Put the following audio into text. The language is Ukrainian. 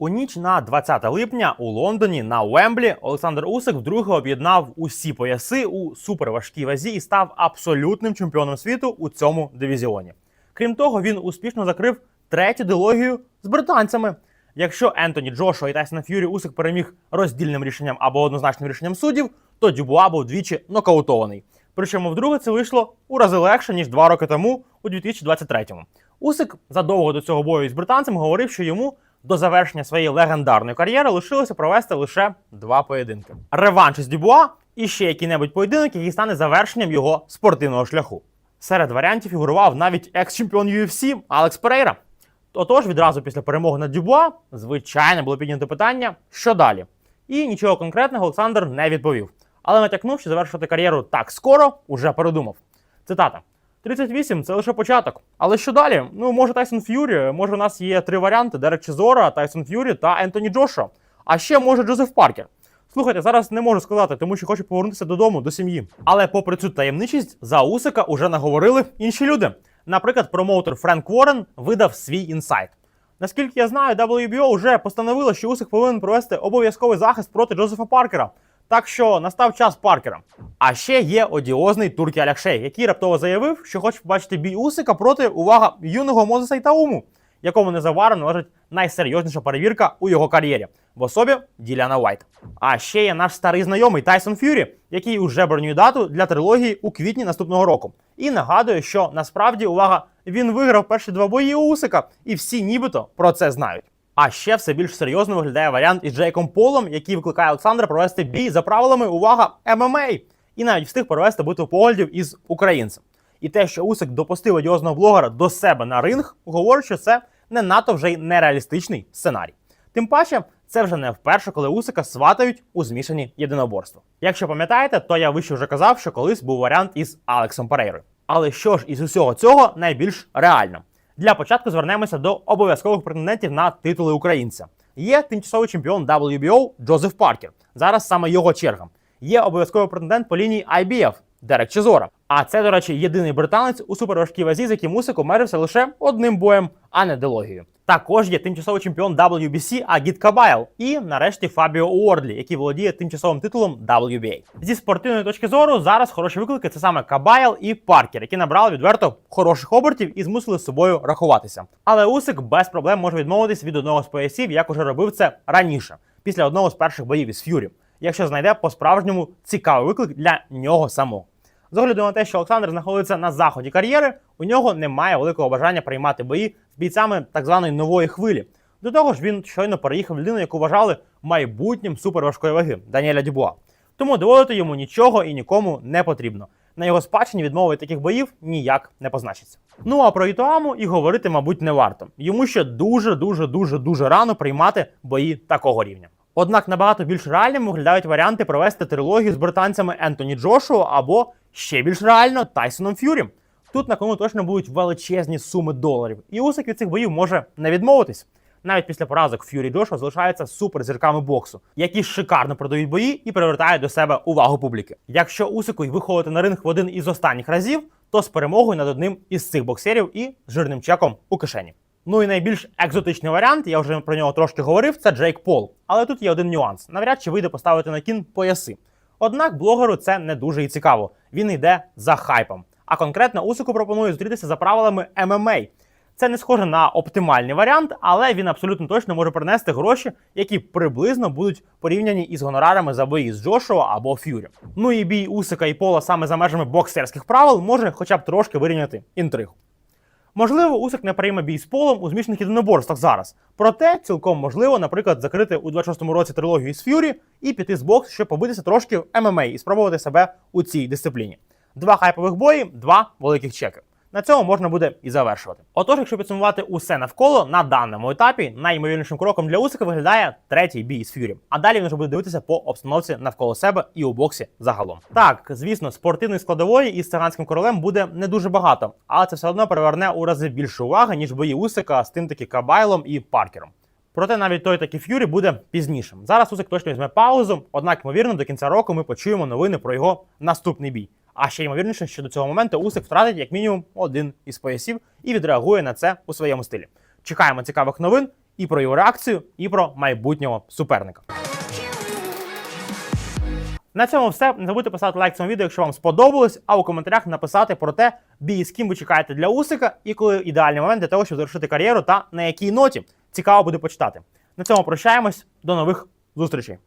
У ніч на 20 липня у Лондоні на Уемблі Олександр Усик вдруге об'єднав усі пояси у суперважкій вазі і став абсолютним чемпіоном світу у цьому дивізіоні. Крім того, він успішно закрив третю дилогію з британцями. Якщо Ентоні Джошуа і Тайсона Ф'юрі Усик переміг роздільним рішенням або однозначним рішенням суддів, то Дюбуа був двічі нокаутований. Причому вдруге це вийшло у рази легше ніж два роки тому, у 2023-му. Усик задовго до цього бою із британцем говорив, що йому до завершення своєї легендарної кар'єри лишилося провести лише два поєдинки: реванш із Дюбуа і ще який-небудь поєдинок, який стане завершенням його спортивного шляху. Серед варіантів фігурував навіть екс-чемпіон UFC Алекс Перейра. Отож, відразу після перемоги над Дюбуа, звичайно, було піднято питання, що далі. І нічого конкретного Олександр не відповів. Але натякнув, що завершувати кар'єру так скоро уже передумав. Цитата: 38 це лише початок. Але що далі? Ну, може Тайсон Ф'юрі, може у нас є три варіанти: Дерек Чезора, Тайсон Ф'юрі та Ентоні Джошуа. А ще може Джозеф Паркер. Слухайте, зараз не можу сказати, тому що хочу повернутися додому, до сім'ї. Але попри цю таємничість, за Усика уже наговорили інші люди. Наприклад, промоутер Френк Уоррен видав свій інсайт. Наскільки я знаю, WBO вже постановило, що Усик повинен провести обов'язковий захист проти Джозефа Паркера. Так що настав час Паркера. А ще є одіозний Туркі Алякшей, який раптово заявив, що хоче побачити бій Усика проти увага юного Мозеса Ітауму, якому незабаром належить найсерйозніша перевірка у його кар'єрі в особі Діляна Уайт. А ще є наш старий знайомий Тайсон Ф'юрі, який уже бронює дату для трилогії у квітні наступного року. І нагадує, що насправді увага він виграв перші два бої у Усика, і всі нібито про це знають. А ще все більш серйозно виглядає варіант із Джейком Полом, який викликає Олександра провести бій за правилами увага ММА, і навіть встиг провести битву поглядів із українцем. І те, що Усик допустив одіозного блогера до себе на ринг, говорить, що це не надто вже й нереалістичний сценарій. Тим паче, це вже не вперше, коли Усика сватають у змішані єдиноборства. Якщо пам'ятаєте, то я вище вже казав, що колись був варіант із Алексом Перейрою. Але що ж із усього цього найбільш реально? Для початку звернемося до обов'язкових претендентів на титули українця. Є тимчасовий чемпіон WBO Джозеф Паркер. Зараз саме його черга. Є обов'язковий претендент по лінії IBF Дерек Чезора. А це, до речі, єдиний британець у суперважкій вазі, з яким Усик обмежився лише одним боєм, а не дилогією. Також є тимчасовий чемпіон WBC Агіт Кабайл і нарешті Фабіо Уордлі, який володіє тимчасовим титулом WBA. Зі спортивної точки зору зараз хороші виклики це саме Кабайл і Паркер, які набрали відверто хороших обертів і змусили з собою рахуватися. Але Усик без проблем може відмовитись від одного з поясів, як уже робив це раніше, після одного з перших боїв із Ф'юрі, якщо знайде по-справжньому цікавий виклик для нього самого. З огляду на те, що Олександр знаходиться на заході кар'єри, у нього немає великого бажання приймати бої з бійцями так званої нової хвилі. До того ж, він щойно переїхав людину, яку вважали майбутнім суперважкої ваги Даніеля Дюбуа. Тому доводити йому нічого і нікому не потрібно. На його спадщині відмови таких боїв ніяк не позначиться. Ну а про Ітоаму і говорити, мабуть, не варто. Йому ще дуже дуже дуже дуже рано приймати бої такого рівня. Однак набагато більш реальними виглядають варіанти провести трилогію з британцями Ентоні Джошуа або ще більш реально Тайсоном Ф'юрі. Тут на кону точно будуть величезні суми доларів, і Усик від цих боїв може не відмовитись. Навіть після поразок Ф'юрі Джошуа залишаються суперзірками боксу, які шикарно продають бої і привертають до себе увагу публіки. Якщо Усику й виходити на ринг в один із останніх разів, то з перемогою над одним із цих боксерів і жирним чеком у кишені. Ну і найбільш екзотичний варіант, я вже про нього трошки говорив, це Джейк Пол. Але тут є один нюанс: навряд чи вийде поставити на кін пояси. Однак блогеру це не дуже і цікаво. Він йде за хайпом. А конкретно Усику пропонує зустрітися за правилами ММА. Це не схоже на оптимальний варіант, але він абсолютно точно може принести гроші, які приблизно будуть порівняні із гонорарами за бої з Джошуа або Ф'юрі. Ну і бій Усика і Пола саме за межами боксерських правил може хоча б трошки вирівняти інтригу. Можливо, Усик не прийме бій з полом у змішаних єдиноборствах зараз. Проте цілком можливо, наприклад, закрити у 26-му році трилогію з Ф'юрі і піти з бокс, щоб побитися трошки в ММА і спробувати себе у цій дисципліні. Два хайпових бої, два великих чеки. На цьому можна буде і завершувати. Отож, якщо підсумувати усе навколо на даному етапі, найімовірнішим кроком для Усика виглядає третій бій з Ф'юрі. А далі він вже буде дивитися по обстановці навколо себе і у боксі загалом. Так, звісно, спортивної складової із циганським королем буде не дуже багато, але це все одно приверне у рази більше уваги, ніж бої Усика з тим таки Кабайлом і Паркером. Проте навіть той такий Ф'юрі буде пізнішим. Зараз Усик точно візьме паузу, однак, ймовірно, до кінця року ми почуємо новини про його наступний бій. А ще ймовірніше, що до цього моменту Усик втратить як мінімум один із поясів і відреагує на це у своєму стилі. Чекаємо цікавих новин і про його реакцію, і про майбутнього суперника. На цьому все. Не забудьте поставити лайк цьому відео, якщо вам сподобалось, а у коментарях написати про те, бій з ким ви чекаєте для Усика і коли ідеальний момент для того, щоб завершити кар'єру та на якій ноті. Цікаво буде почитати. На цьому прощаємось. До нових зустрічей.